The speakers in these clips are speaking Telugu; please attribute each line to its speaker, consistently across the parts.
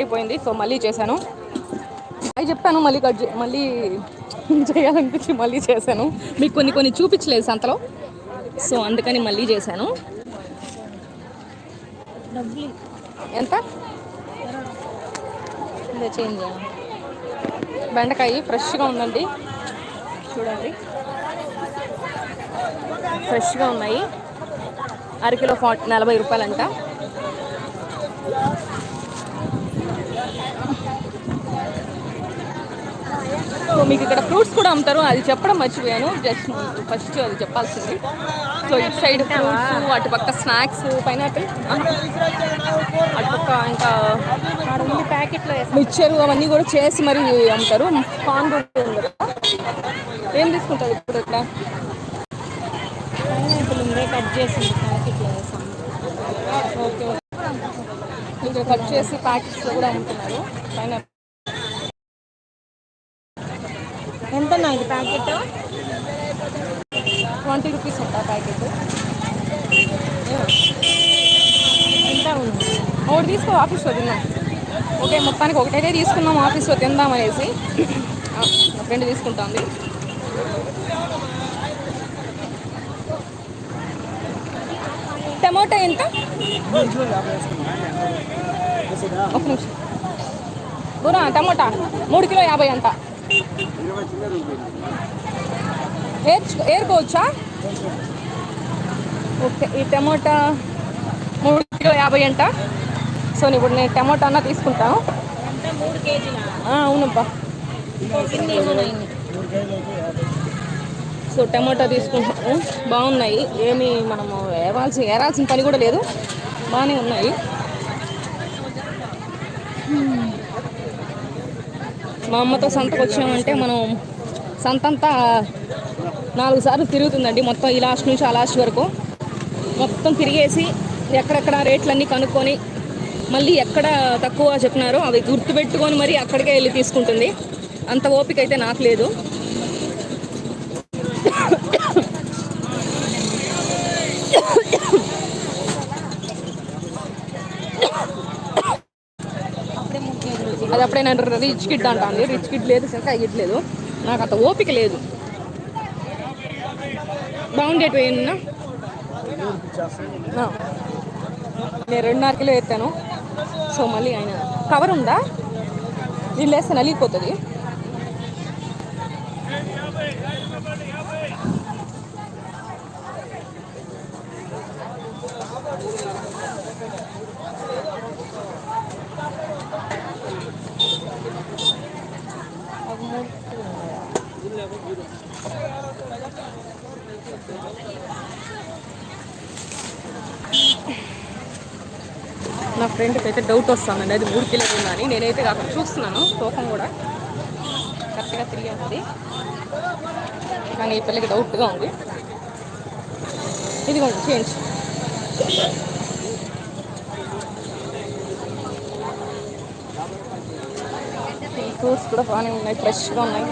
Speaker 1: అయిపోయింది. సో మళ్ళీ చేశాను. అవి చెప్పాను మళ్ళీ కట్ మళ్ళీ చేయాలనిపించి మళ్ళీ చేశాను. మీకు కొన్ని కొన్ని చూపించలేదు సంతలో. సో అందుకని మళ్ళీ చేశాను. ఎంత? చేంజ్ బెండకాయ ఫ్రెష్గా ఉందండి. చూడండి. ఫ్రెష్గా ఉన్నాయి. అరకిలో ఫార్టీ నలభై రూపాయలంట. సో మీకు ఇక్కడ ఫ్రూట్స్ కూడా అమ్ముతారు. అది చెప్పడం మర్చిపోయాను. జస్ట్ ఫస్ట్ అది చెప్పాల్సింది. సో ఇటు సైడ్ ఫ్రూట్స్ అటు పక్క స్నాక్స్ పైనాపిల్ అటు పక్క ఇంకా
Speaker 2: ప్యాకెట్లో
Speaker 1: మిక్చర్ అవన్నీ కూడా చేసి మరి అమ్ముతారు. పాన్ కూడా ఉంది కదా. ఏం తీసుకుంటారు ఇప్పుడు ఇక్కడ?
Speaker 2: పైనాపిల్ ఉందే. కట్ చేసి ప్యాకెట్లో
Speaker 1: ఓకే ఇక్కడ కట్ చేసి ప్యాకెట్స్ కూడా అమ్ముతున్నారు పైన
Speaker 2: ఎంత ఇది ప్యాకెట్?
Speaker 1: ట్వంటీ రూపీస్ ఉంటా ప్యాకెట్.
Speaker 2: ఎంత ఉంది?
Speaker 1: ఒకటి తీసుకో ఆఫీస్లో తిన్నాం ఓకే మొత్తానికి ఒకటైతే తీసుకున్నాం ఆఫీస్లో తిందాం అనేసి. మా ఫ్రెండ్ తీసుకుంటుంది. టమాటా ఎంత? ఒక నిమిషం. బురా టమాటా మూడు కిలో యాభై అంట. ఏర్చు ఏరుకోవచ్చా? ఓకే ఈ టమాటా మూడు కిలో యాభై అంట. సో ఇప్పుడు నేను టమాటా అన్న తీసుకుంటాను. అవునబ్బా. సో టమాటా తీసుకుంటాము బాగున్నాయి. ఏమి మనము ఏవాల్సి ఏరాల్సిన పని కూడా లేదు. బాగానే ఉన్నాయి. మా అమ్మతో సంతకు వచ్చామంటే మనం సంతంతా నాలుగు సార్లు తిరుగుతుందండి. మొత్తం ఈ లాస్ట్ నుంచి ఆ లాస్ట్ వరకు. మొత్తం తిరిగేసి ఎక్కడెక్కడ రేట్లన్నీ కనుక్కొని మళ్ళీ ఎక్కడ తక్కువ చెప్పినారో అవి గుర్తుపెట్టుకొని మరి అక్కడికే వెళ్ళి తీసుకుంటుంది. అంత ఓపిక అయితే నాకు లేదు
Speaker 2: అప్పుడే మూడు కేజీలు
Speaker 1: అది అప్పుడే నేను రిచ్ కిడ్ అంటాను రిచ్ కిడ్ లేదు సరిగ్గా కిడ్ లేదు. నాకు అంత ఓపిక లేదు. బాగుండేట్ ఏమన్నా నేను రెండున్నర కిలో ఎత్తాను. సో మళ్ళీ ఆయన కవర్ ఉందా? వీళ్ళు వేస్తే నలిగిపోతుంది. నా ఫ్రెండ్కి అయితే డౌట్ వస్తుందండి. అది మూడు కిలోలు ఉందని. నేనైతే అక్కడ చూస్తున్నాను. తూకం కూడా కరెక్ట్గా తిరిగి ఉంది కానీ ఈ పిల్లకి డౌట్గా ఉంది. ఇదిగోండి చేంజ్ ఫ్రూట్స్ కూడా బాగానే ఉన్నాయి. ఫ్రెష్గా ఉన్నాయి.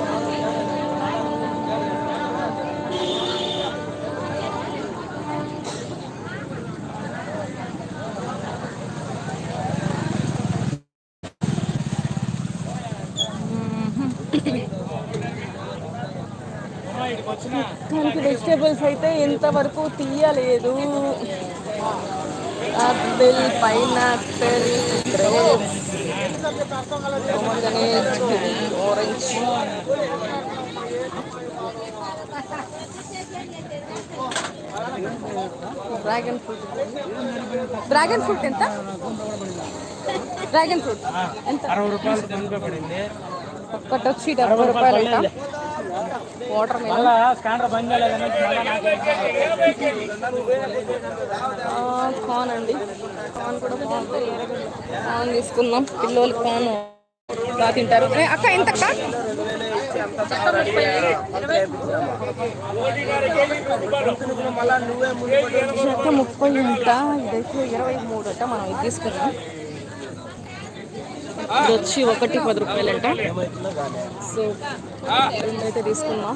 Speaker 1: దానికి వెజిటేబుల్స్ అయితే ఇంతవరకు తీయలేదు. Apple pineapple grapes orange dragon fruit dragon fruit ఎంత? డ్రాగన్ ఫ్రూట్ ఎంత?
Speaker 3: అరవై రూపాయలు పడింది.
Speaker 1: ఒక్కటి వచ్చి డెబ్బై రూపాయలు వాటర్ కార్న్ అండి. కార్న్ కూడా బాగుంటుంది కార్న్ తీసుకుందాం. పిల్లలు కార్న్ బాగా తింటారు. అక్క ఎంత అక్క? ముప్పై. అంట ఇదైతే ఇరవై మూడు అంట మనం ఇది తీసుకున్నాం ఇది వచ్చి ఒకటి పది రూపాయలంట. సో రెండు అయితే తీసుకుందాం.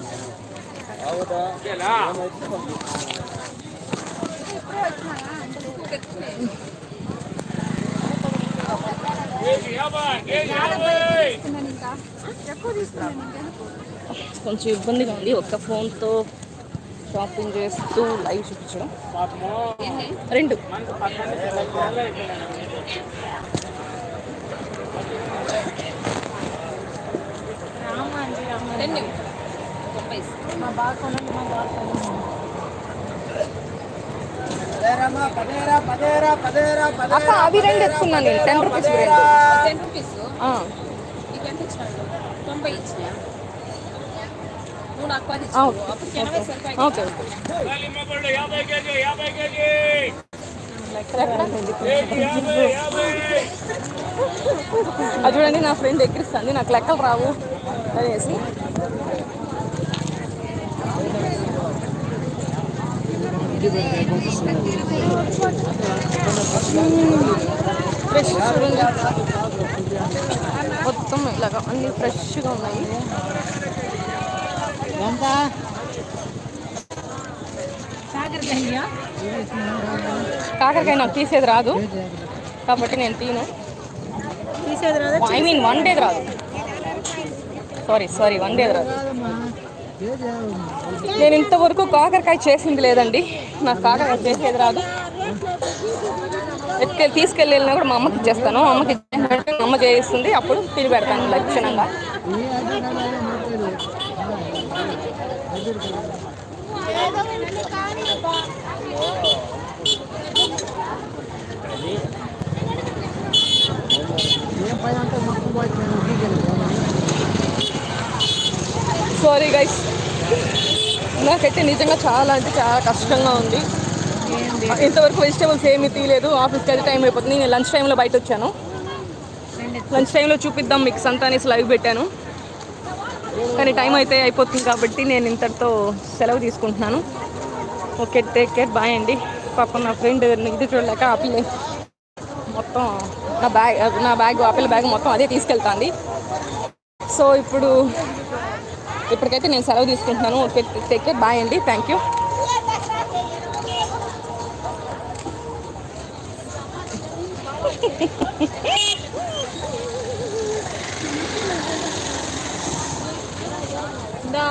Speaker 1: కొంచెం ఇబ్బందిగా ఉంది. ఒక్క ఫోన్తో షాపింగ్ చేస్తూ లైవ్ చూపించడం. రెండు.
Speaker 2: మా బాగా కొనండి మా బాగా కొనండి.
Speaker 1: అక్క అవి రెండు ఎత్తుకున్నాను నేను. టెన్ రూపీస్ రెండు.
Speaker 2: టెన్ రూపీస్
Speaker 1: ఆ,
Speaker 2: నీకు ఎంత ఇచ్చినాడు తొంభై ఇచ్చిన? నువ్వు నాకు పది
Speaker 1: ఓకే. అది చూడండి నా ఫ్రెండ్ ఎక్కిరిస్తుంది. నాకు లెక్కలు రావు. అనేసి ఫ్రెష్ చూడండి మొత్తం ఇలాగా అన్ని ఫ్రెష్గా ఉన్నాయి
Speaker 2: కాకరకాయ
Speaker 1: కాకరకాయ నాకు తీసేది రాదు. కాబట్టి నేను తీను.
Speaker 2: తీసేది రాదా?
Speaker 1: ఐ మీన్ వన్ డేది రాదు. సారీ సారీ వన్ రాదు. నేను ఇంతవరకు కాకరకాయ చేసింది లేదండి. నాకు కాకరకాయ చేసేది రాదు. ఎత్తుకెళ్ళి తీసుకెళ్ళి వెళ్ళినా కూడా మా అమ్మకి ఇచ్చేస్తాను. మా అమ్మకి మా అమ్మ చేయిస్తుంది. అప్పుడు తిని పెడతాను లక్షణంగా. సారీ గైస్ నాకైతే నిజంగా చాలా అంటే చాలా కష్టంగా ఉంది. ఇంతవరకు వెజిటేబుల్స్ ఏమీ తీయలేదు. ఆఫీస్కి అయితే టైం అయిపోతుంది. నేను లంచ్ టైంలో బయట వచ్చాను. లంచ్ టైంలో చూపిద్దాం మీకు సంత అనేసి లైవ్ పెట్టాను. కానీ టైం అయితే అయిపోతుంది కాబట్టి నేను ఇంతటితో సెలవు తీసుకుంటున్నాను. ఓకే టేక్ కేర్ బాయ్ అండి. పాపం నా ఫ్రెండ్ ఇది చూడలేక ఆ పిల్ల మొత్తం నా బ్యాగ్ నా బ్యాగ్ ఆ పిల్ల బ్యాగ్ మొత్తం అదే తీసుకెళ్తాంది. సో ఇప్పుడు ఇప్పటికైతే నేను సెలవు తీసుకుంటున్నాను. టేక్ కేర్ బాయ్ అండి. Thank you
Speaker 2: the.